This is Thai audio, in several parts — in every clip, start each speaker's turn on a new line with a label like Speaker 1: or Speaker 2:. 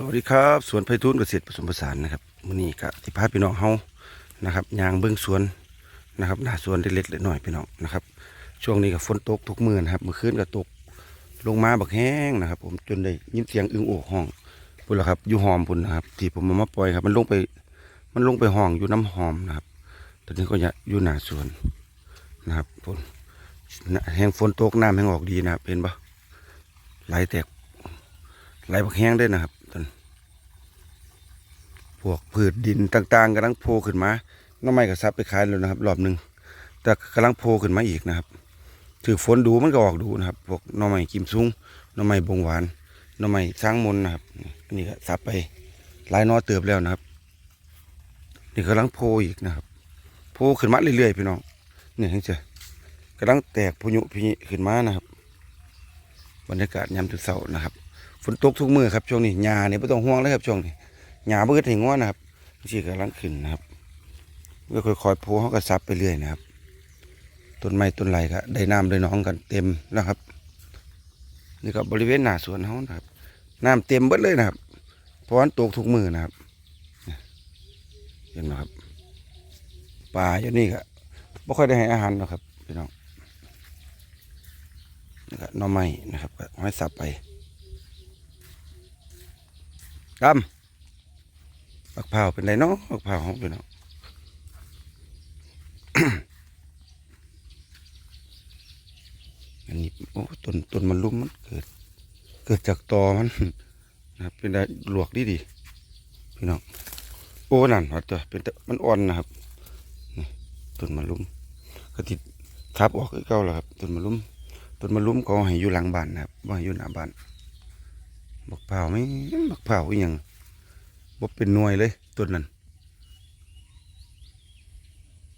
Speaker 1: สวัสดีครับสวนไผ่ทุนเกษตรผสมผสานนะครับมื้อนี้ก็สิพาพี่น้องเฮานะครับยางเบื้องสวนนะครับหน้าสวนเล็กๆเล็กน้อยพี่น้องนะครับ ช่วงนี้ก็ฝนตกทุกมื้อนะครับเมื่อคืนก็ตกลงมาบักแห้งนะครับ ผมจนได้ยินเสียงอึ้งโอกห้องพุ่นละครับอยู่หอมพุ่นนะครับ ที่ผมเอามาปล่อยครับ มันลงไปมันลงไปห้องอยู่น้ำหอมนะครับ ตอนนี้ก็จะอยู่หน้าสวนนะครับฝนแห้งฝนตกน้ำแห้งออกดีนะครับเห็นปะไหลแตกไหลบักแห้งได้นะครับ วกพืชดินต่างๆกำลังโผล่ขึ้นมาน้ำไม้ก็ซับไปขายแล้วนะครับรอบหนึ่งแต่กำลังโผล่ขึ้นมาอีกนะครับถือฝนดูมันก็ออกดูนะครับพวกน้ำไม้กิมซุ้งน้ำไม้บงหวานน้ำไม้สร้างมนนะครับนี่ก็ซับไปหลายนอเติบแล้วนะครับนี่กำลังโผล่อีกนะครับโผล่ขึ้นมาเรื่อยๆพี่น้องเนี่ยเห็นเจกำลังแตกพยุพิขึ้นมานะครับ บรรยากาศยามเช้านะครับฝนตกทุกมือครับช่วงนี้หญ้าเนี่ยไม่ต้องห่วงเลยครับช่วงนี้ หญ้าเบิดให้ง้อนะครับชีกำลังขึ้นนะครับเมื่อค่อยๆโพเขาก็ซับไปเรื่อยนะครับต้นไม้ต้นไรก็ได้น้ำได้น้องกันเต็มนะครับนี่ก็บริเวณหน้าสวนเขานะครับน้ำเต็มเบิดเลยนะครับเพราะว่าตกทุกมือนะครับเห็นไหมครับป่าอยู่นี่ก็ไม่ค่อยได้ให้อาหารหรอกครับพี่น้องนี่ก็น่อไม้นะครับก็ให้สับไปดำ บักเผาวเป็นไรเนาะบักเผาวของเป็นเนาะอันนี้โอ้ต้นต้นมันลุ่มมันเกิด เกิดจากตอมันนะครับเป็นได้ลวกดีดีพี่น้องโอ้นั่นว่าตัวเป็นมันอ่อนนะครับนี่ต้นมันลุ่มก็ติดทับออกคือเก่าแล้วครับต้นมันลุ่มต้นมันลุ่มก็ให้อยู่หลังบ้านนะครับว่าอยู่หน้าบ้านบักเผาวไม่บักเผาวอหย่าง บ่เป็นหน่วยเลยต้นนั้น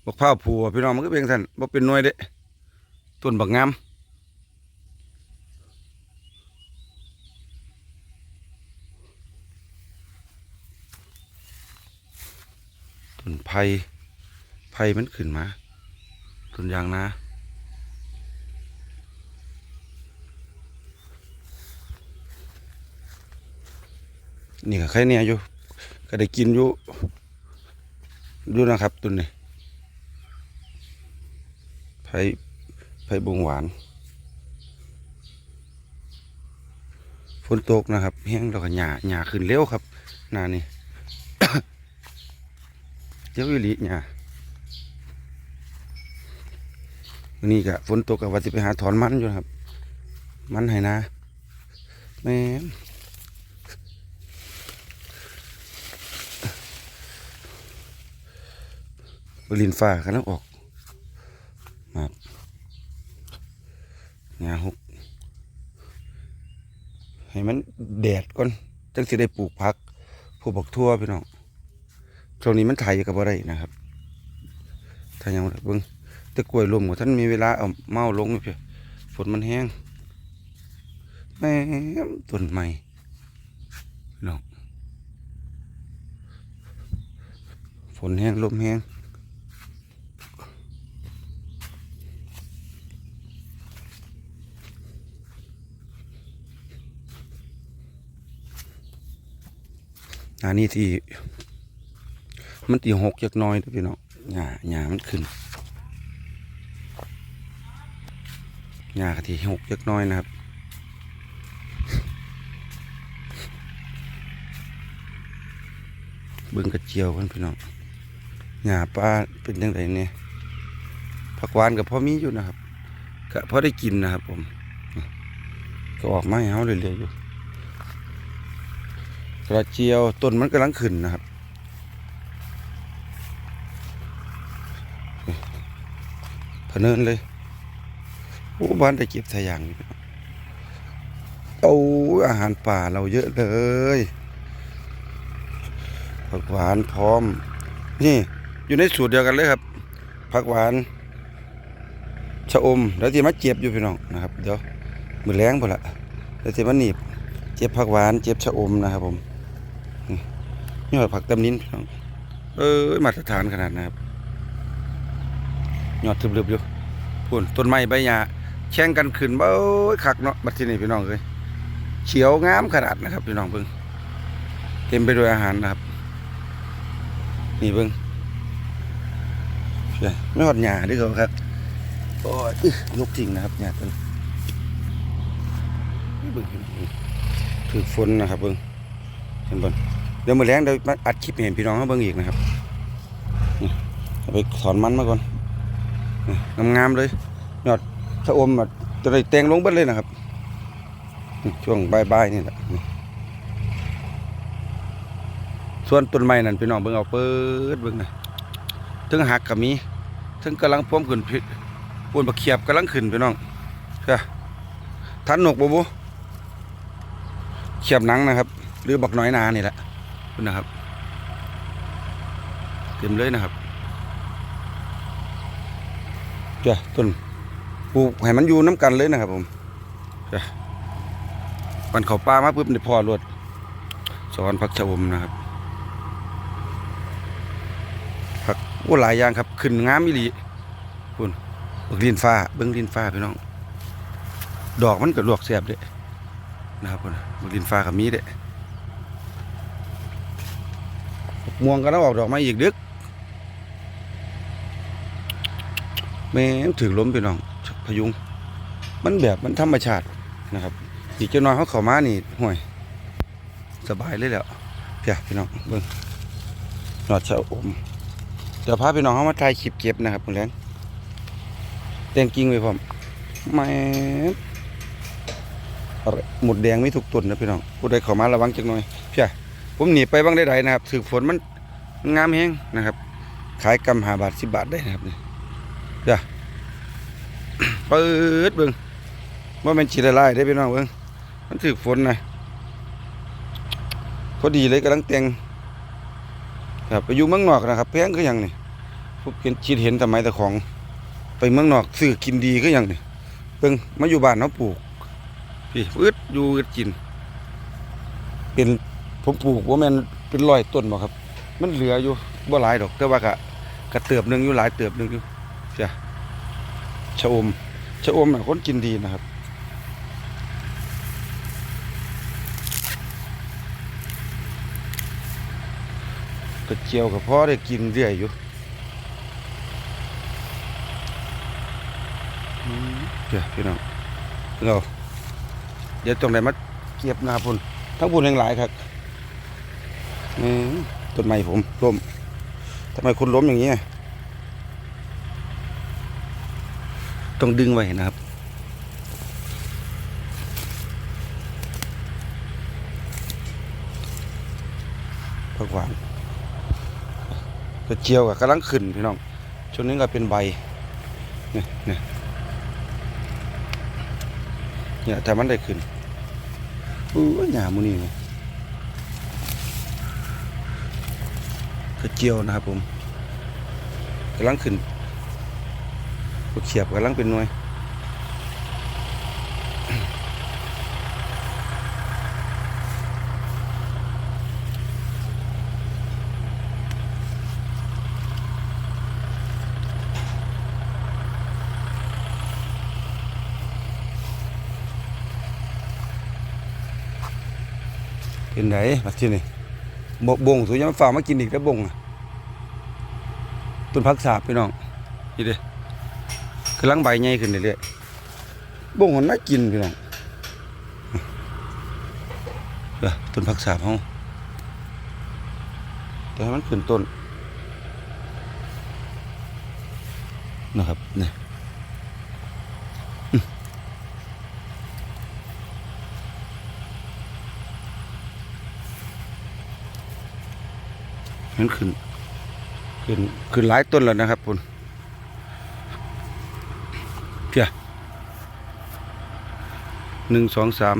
Speaker 1: บักเผาผัวพี่น้องมันก็เป็นท่นบ่เป็นหน่วยเด้ต้นบักงามต้นไผ่ไผ่มันขึ้นมาต้นยางนานี่ก็ใครเนี่ยอยู่ ก็ได้กินอยู่อยู่นะครับตัวนี้ไผ่ไผ่บงหวานฝนตกนะครับแห้งแล้วก็หญ้าหญ้าขึ้นเร็วครับนานี่เจ้าวิลิหญ้าวันนี้ก็ฝนตกกับว่าสิไปหาถอนมันอยู่นะครับ มันให้นะแม่น บ ลินฟ้ากันแล้วออกมาหญ้าหกให้มันแดดก่อนจังสิได้ปลูกผักปลูกบักทั่วพี่น้องช่วงนี้มันถ่ายอยู่กับอะไรนะครับถ้ายังบ่ได้เบิ่งตะกล้วยลมกับท่านมีเวลาเอาเมาลงเพียฝนมันแห้งแม่ต้นใหม่พี่น้องฝนแห้งลมแห้ง อันนี้ที่ มันตีหกจักน้อยพี่น้องหญ้าหญ้ามันขึ้นหญ้ากะที่หกจักน้อยนะครับเบิ่งกระเจียวกันพี่น้องหญ้าปลาเป็นยังไงเนี่ยผักหวานกับพ่อมีอยู่นะครับก็พอได้กินนะครับผม ก็ออกมาให้เฮาเรื่อยๆอยู่ กระเจียวต้นมันกำลังขึ้นนะครับพะเนินเลยโอ้บ้านได้เก็บทะยางนี่พี่น้องเอาอาหารป่าเราเยอะเลยผักหวานพร้อม นี่อยู่ในสูตรเดียวกันเลยครับผักหวานชะอมแล้วที่มาเจ็บอยู่พี่น้องนะครับ เดี๋ยวมือแรงพอละแล้วที่มาหนีบ เจ็บผักหวาน เจ็บชะอมนะครับผม ยอดผักตำนินพี่น้องเอ้ยมาตรฐานขนาดนะครับยอดทึบๆอยู่พุ่นต้นไม้ใบหญ้าแข่งกันขึ้นบ่โอ้ยคักเนาะบัดทีนี้พี่น้องเอ้ยเขียวงามขนาดนะครับพี่น้องเบิ่งเต็มไปด้วยอาหารนะครับ นี่เบิ้งเชี่ยไม่หอดหญ้าด้วยเขาครับโอ้ยอึยกทิ้งนะครับหญ้าต้นเบิ้งถือฝนนะครับเบิ้งเห็นเบิ้ง เดี๋ยวมือแรงเดี๋ยวมาอัดคลิปให้เห็นพี่น้องเขาเบิ้งอีกนะครับไปถอนมันมาก่อนงามๆเลยยอดสะอมจะได้แตงลงเบิดเลยนะครับ ช่วงบ่ายๆนี่แหละส่วนต้นไม้นั่นพี่น้องเบิ่งเอาเปิดเบิ่งนะถึงหักก็มีถึงกำลังพร้อมขึ้นพี่ปูนบักเขียบกำลังขึ้นพี่น้องค่ะทันหนกบ่บ่เขียบหนังนะครับ หรือบักน้อยนานี่แหละ คุณนะครับ เต็มเลยนะครับเจ้าต้นปลูกให้มันอยู่น้ำกันเลยนะครับ ผมเจ้าวันเขาป่ามาปุ๊บนี่พ่อรวดสอนพักชมนะครับผักโอ้หลายอย่างครับ ขึ้นงามอีหลีคุณเบิ่งลินฟ้าเบิ่งลินฟ้าพี่น้อง ดอกมันก็ลวกแซ่บเด้นะครับคุณเบิ่งลินฟ้ากับมีเด้บัก ม่วงก็ต้องออกดอกมาอีกดึกแม่ถือล้มพี่น้องพยุง มันแบบมันธรรมชาตินะครับ อีกเจ้าน้อยเขาเข้ามานี่ห่วย สบายเลยแล้วเพี่ยพี่น้องเบิ่งหนอดชะอมเดี๋ยวพาพี่น้องเขามาถ่ายคลิปเก็บนะครับคุณแรงแดงกิ้งไว้พร้อมแม่หมดแดงไม่ถูกตุนนะพี่น้องผู้ใดเข้ามาระวังจักหน่อยเพี่ย ผมหนีไปบ้างได้ใดนะครับถือฝนมันงามแห้งนะครับ ขายกำหาบาทสิบาทได้นะครับนี่เพี่ยเปิดเบิ้งว่ามันฉีดละลายได้พี่น้องเบิ้งมันถือฝนนะพอดีเลยกำลังแต่งครับไปอยู่เมืองนอกนะครับแพงก็ยังนี่ผมเห็นคิดเห็นทำไมแต่ของ ไปเมืองนอกซื้อกินดีก็ยังนี่เบิ่งมาอยู่บ้านเนาปลูกพี่อึดอยู่อึดกิน เป็น ผมปลูกว่าแม่นเป็นร้อยต้นบ่ครับ มันเหลืออยู่บ่หลายดอก แต่ว่ากะกระเติบหนึงอยู่หลายเติบหนึงอยู่จ้ะชะอมชะอมน่ะคนกินดีนะครับกระเจียวกับพ่อได้กินเรื่อยอยู่อืมเดี๋ยวพี่น้องเราเดี๋ยวตรงไหนมาเก็บหนาพุ่นทั้งพุ่นแห่งหลายครับ ต้นไม้ผมล้มทำไมคุณล้มอย่างนี้ต้องดึงไว้นะครับ ผักหวานกระเจียวกับกำลังขึ้นพี่น้องช่วงนี้ก็เป็นใบเนี่ยเนี่ยเนี่ยแต่มันได้ขึ้นอู้หยามูนี่เนี่ย กระเจียวนะครับผมกำลังขึ้นกระเขียบกำลังเป็นหน่วยเป็นไหนมาที่นี่ บกบงสุยามฝามากินอีกแล้วบงต้นพักสาบพี่น้องนี่เด้กำลังใบใหญ่ขึ้นเรื่อยๆบงมันน่ากินพี่น้องเออต้นพักสาบเฮาแต่ให้มันขึ้นต้นนะครับนี่ มันขึ้นขึ้นขึ้นหลายต้นแล้วนะครับคุณเพียหนึ่งสองสาม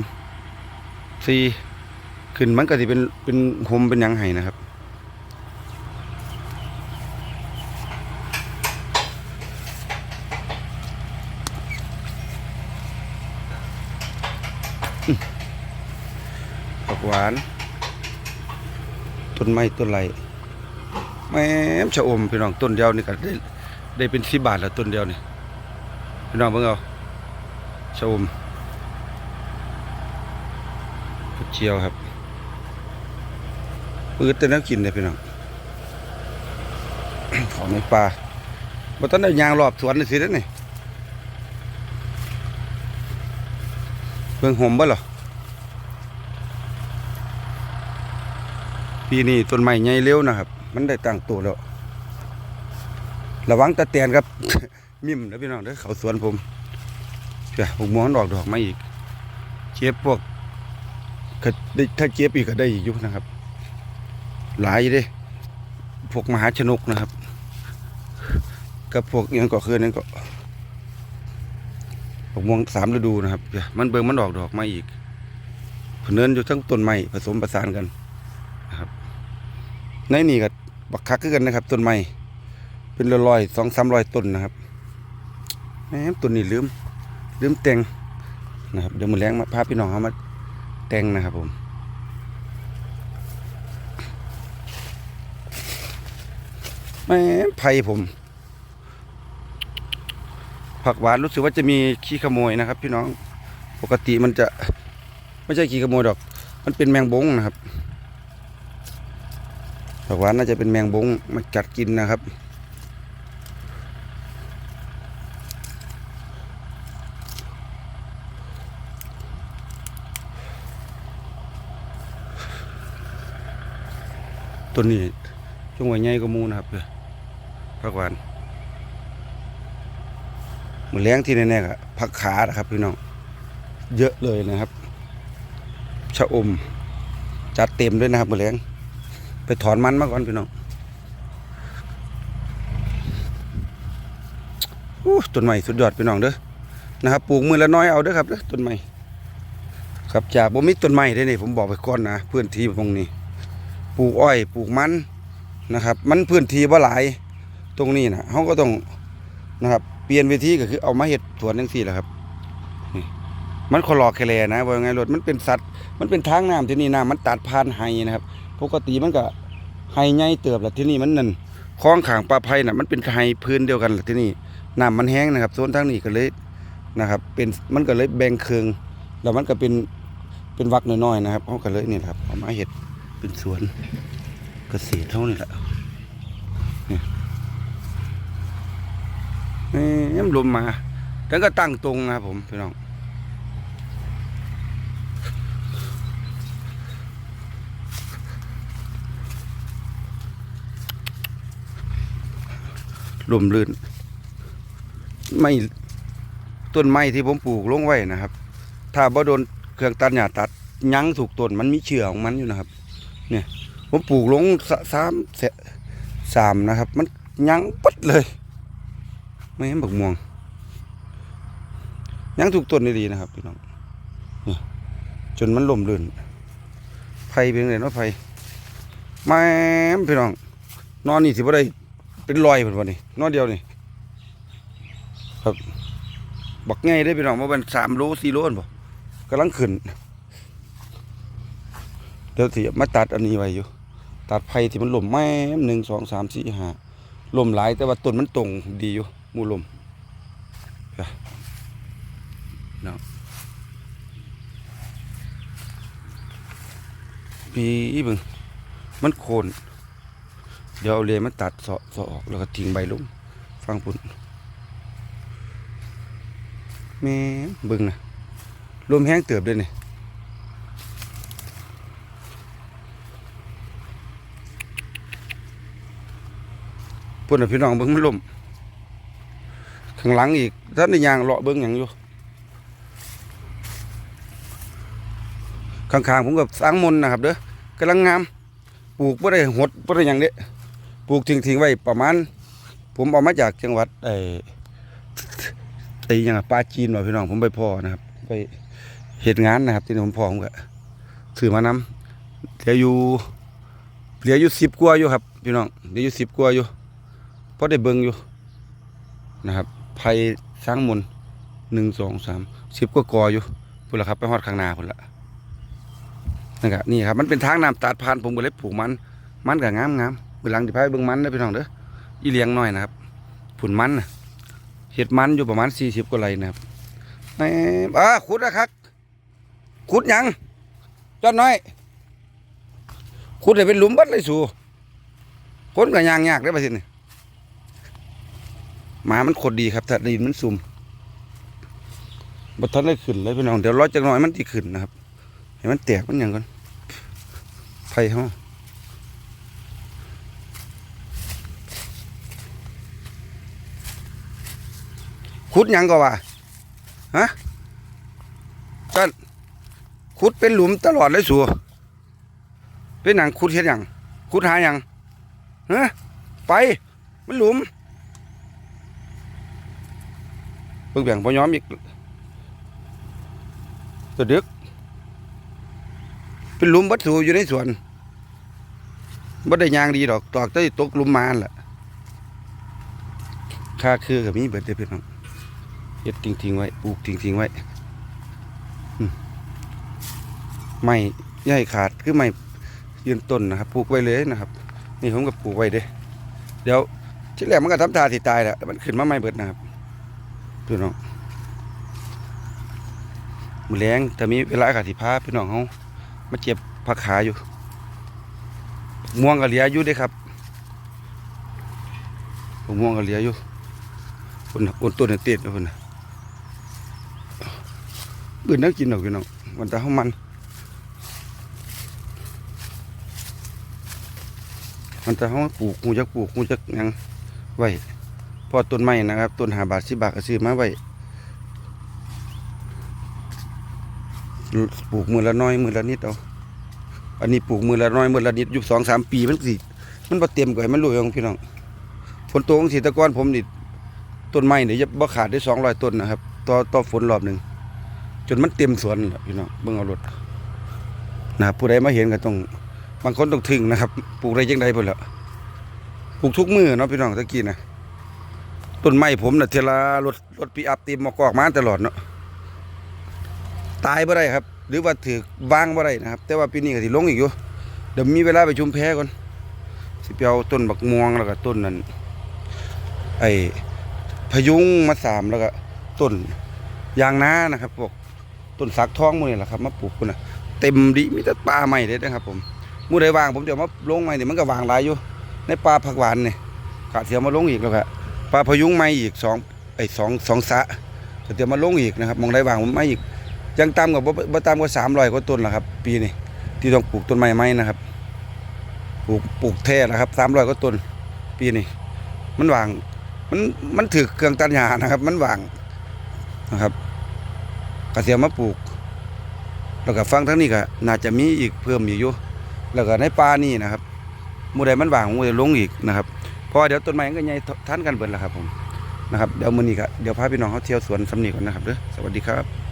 Speaker 1: สี่ขึ้นมันก็จะเป็นเป็นโฮมเป็นยังไห้นะครับผักหวาน ต้นไม้ต้นไร แม่มชะอมพี่น้องต้นเดียวนี่ก็ได้ได้เป็นสิบบาทแล้วต้นเดียวนี่พี่น้องเพิ่งเอาชะอมกระเจียวครับปืดแต่น้วกินเลยพี่น้องของในป่าบ่ทันได้ยางรอบสวนนี่สิเด้นี่เพิ่งห่มบ่หรอปีนี้ต้นไม้ใหญ่เร็วนะครับ มันได้ตั้งตัวแล้ว ระวังตะเตียนครับ มิมนะพี่น้องเด้อเขาสวนผมเดี๋ยวผมมองดอกดอกมาอีกเจ็บพวกถ้าเจ็บอีกก็ได้อีกยู่นะครับ หลายเด้พวกมหาชนกนะครับ กับพวกอิหยังก็คือนั่นก็พวกม่วงสามฤดูนะครับเดี๋ยวมันเบิ่งมันออกดอกมาอีกเนเนินอยู่ทั้งต้นไม้ผสมประสานกันนะครับ ในนี่ก็ บักคักคือกันนะครับต้นไม้เป็นร้อยๆสองสามร้อยต้นนะครับแหมต้นนี้ลืมลืมแต่งนะครับเดี๋ยวมือแรงมาพาพี่น้องเขามาแต่งนะครับผมแหม่ไผ่ผม ผักหวานรู้สึกว่าจะมีขี้ขโมยนะครับ พี่น้องปกติมันจะไม่ใช่ขี้ขโมยดอก มันเป็นแมงบงนะครับ ผักหวานน่าจะเป็นแมงบงมากัดกินนะครับ ตัวนี้จงไว้ใหญ่กว่าหมูนะครับเด้อผักหวานมือเลี้ยงที่แน่ๆก็ผักขานะครับพี่น้องเยอะเลยนะครับ ชะอมจัดเต็มด้วยนะครับมือเลี้ยง ไปถอนมันมาก่อนพี่น้องต้นใหม่สุดยอดพี่น้องเด้อนะครับปลูกมือละน้อยเอาเด้อครับเด้อต้นใหม่ครับจากบ่มีต้นไม้ได้นี่ผมบอกไปก่อนนะพื้นที่ตรงนี้ ปลูกอ้อยปลูกมันนะครับ มันพื้นที่บ่หลายตรงนี้นะเขาก็ต้องนะครับเปลี่ยนวิธีก็คือเอามาเห็ดสวนจังซี่แหละครับนี่มันขอหลอแคลนะว่าไงรถมันเป็นสัตว์มันเป็นทางน้ำที่นี่น้ำมันตัดผ่านไห้นะครับ ปกติมันก็ไห้ใหญ่เติบแหละที่นี่มันนั่นคลองขางปลาไผ่น่ะมันเป็นไห้พื้นเดียวกันแหละที่นี่น้ำมันแห้งนะครับโซนทางนี้ก็เลยนะครับ เป็นมันก็เลยแบ่งเคืองแล้วมันก็เป็นเป็นวักน้อยๆนะครับเขาก็เลยนี่ครับเอามาเห็ดเป็นสวนเกษตรเท่านี้แหละเนี่ยนี่ลมมาแล้วก็ตั้งตรงนะครับผมพี่น้อง ลมลื่น ไม่ต้นไม้ที่ผมปลูกลงไว้นะครับ ถ้าบ่โดนเครื่องตัดหญ้าตัดยั้งถูกต้นมันมีเชื้อของมันอยู่นะครับ เนี่ย ผมปลูกลงสสามเสสามนะครับ มันยั้งปัดเลยไม่เห็นบักม่วงยังถูกต้นดีนะครับพี่น้องนี่จนมันล่มลื่นไผ่เป็นไงเนาะไผ่แม่พี่น้อง นอนนี่สิบ่ได้ เป็นรอยเหมือนวันนี้นอเดียวนี่ครับบักไงได้พี่น้องว่าเป็นสามโลสี่โลนบ่กำลังขึ้นเดี๋ยวสิมาตัดอันนี้ไว้อยู่ ตัดไผ่ที่มันหล่มแม่หนึ่งสองสามสี่ห้าหล่มหลายแต่ว่าต้นมันตรงดีอยู่มูลมเนาะปีบึงมันโคน เดี๋ยวเอาเลยมันตัดเสาะเสาะออกแล้วก็ทิ้งใบลงฟังปุ่นแม่เบึงนะลมแห้งเติบเลยนี่พุ่นนะพี่น้องเบิ่งมันลมข้างหลังอีกท่านในยางเลาะเบิ่งหยังอยู่ข้างๆผมกับสร้างมนนะครับเด้อกำลังงามปลูกบ่ได้หดบ่ได้หยังเด้ ลูกทิ้งๆไว้ประมาณ ผมเอามาจากจังหวัดไอ้ไอ้หยังปลาจีนว่าพี่น้องผมไปพ่อนะครับ ไปเหตุงานนะครับ ที่ผมพ่อผมก็ซื้อมานำเหลืออยู่เหลืออยู่10กว่าอยู่ครับพี่น้องเหลืออยู่10กว่าอยู่เพอได้เบิ่งอยู่นะครับไผ่สร้างมนหนึ่งสองสามสิบกัว่ากออยู่พุ่นละครับ ไปฮอดข้างนาพุ่นละนะครับนี่ครับ มันเป็นทางน้ำตัดผ่านผมก็เลยปลูกมัน มันก็งามงาม เบื้องหลังที่พายเบิ่งมันนะพี่น้องเด้ออีเลี้ยงหน่อยนะครับผุนมันนะเห็ดมันอยู่ประมาณสี่สิบกว่าไรนะครับแหมอ่าขุดนะครับขุดยังจอดน้อยขุดให้เป็นหลุมบัดเลยสู่คนก็ยางยากได้ประสินี่หมามันขดดีครับถ้าดินมันซุ่มบัทันได้ขึ้นเลยพี่น้องเดี๋ยวรอจักหน่อยมันที่ขึ้นนะครับให้มันแตกมันยังก่อนไฟเฮา ขุดยังก็ว่าฮะจันขุดเป็นหลุมตลอดเลยสัวเป็นหนังขุดเฮ็ดยังขุดหายังฮะไปมันหลุมเบิ่งแบ่งพอย้อมอีกตัวดึก เป็นหลุมบัดสูอยู่ในสวนบ่ได้ยางดีดอกตอกแตะตกหลุมมาหั่นล่ะค่าคือกับมีเบิดเด้อพี่น้อง เฮ็ดทิ้งๆไว้ปลูกทิ้งๆไว้อืมไม่ใหญ่ขาดคือไม่ยืนต้นนะครับปลูกไว้เลยนะครับ นี่ผมก็ปลูกไว้เด้เดี๋ยวที่แรกมันก็ทำท่าที่ตายแหละแต่มันขึ้นมาใหม่เบิดนะครับพี่น้องมือแรงแต่มีเวลากับที่พาพี่น้องเขามาเจ็บผักขาอยู่ ม่วงกับเหลียอยู่ด้ครับผมม่วงกับเหลียอยู่คนน่ะคนต้นเนี่ยเตี้ยนะคนน่ะ ปืนนักกินดอกพี่น้องวันตาเขามันมันจะเขามาปลูกงูจักปลูกงูจักหยังไว้พอต้นไม้นะครับต้นหาบาทสิบาทก็ซื้อมาไว้ปลูกมือละน้อยมือละนิดเอาอันนี้ปลูกมือละน้อยมือละนิดอยู่สองสามปีมันสิมันบ่เต็มกว่าให้มันรวยของพี่น้องฝนตกของสีตะกอนผมนี่ต้นไม้เนี่ยจะบ่ขาดได้สองร้อยต้นนะครับต่อต่อฝนรอบหนึ่ง จนมันเต็มสวนแล้วพี่น้องเบิ่งเอารถนะครับผู้ใดมาเห็นก็ต้องบางคนต้องถึงนะครับปลูกอะได้ยังไงเพิ่นละปลูกทุกมือเนาะพี่น้องตะกี้นะต้นไม้ผมน่ะเทลารถรถปีอัพตีมมากอกมาตลอดเนาะตายบ่ได้ครับ หรือว่าถือวางบ่ได้นะครับ แต่ว่าปีนี้ก็สิลงอีกอยู่เดี๋ยวมีเวลาไปชุมแพก่อนสิไปเอาต้นบักม่วงแล้วก็ต้นนั้นไอ้พยุงมาสามแล้วก็ต้นยางนานะครับพวก ต้นสักทองมื้นี่แหละครับมาปลูกพุ่นะเต็มดิมีแต่ป่าใหม่เลยนะครับ ผมมู่ใดวางผมเดี๋ยวมาลงใหม่เนี่ยมันก็วางหลายอยู่ ในป่าผักหวานเนี่ยกะเดี๋ยมาลงอีกแล้วครับป่าพยุงใหม่อีกสองไอ้สองสองสะก็เดี๋ยวมาลงอีกนะครับมองได้วางผมไม่อีกยังตามกับบ่ตามกว่าสามร้อยกว่าต้นแล้วครับ ปีนี้ที่ต้องปลูกต้นไม้ไม้นะครับปลูกปลูกแท้นะครับสามร้อยกว่าต้นปีนี้มันวางมันมันถือเครื่องตัดหญ้านะครับ มันวางนะครับ ก็เสียมาปลูก แล้วก็ฟังทั้งนี้ก็น่าจะมีอีกเพิ่มอีกอยู่แล้วก็ในป่านี่นะครับมูใดมันว่างมูใดลงอีกนะครับเพราะว่าเดี๋ยวต้นไม้มันก็ใหญ่ทันกันเบิดแล้วครับผมนะครับเดี๋ยวมื้อนี้ก็เดี๋ยวพาพี่น้องเขาเที่ยวสวนสำนีก่อนนะครับเด้อสวัสดีครับ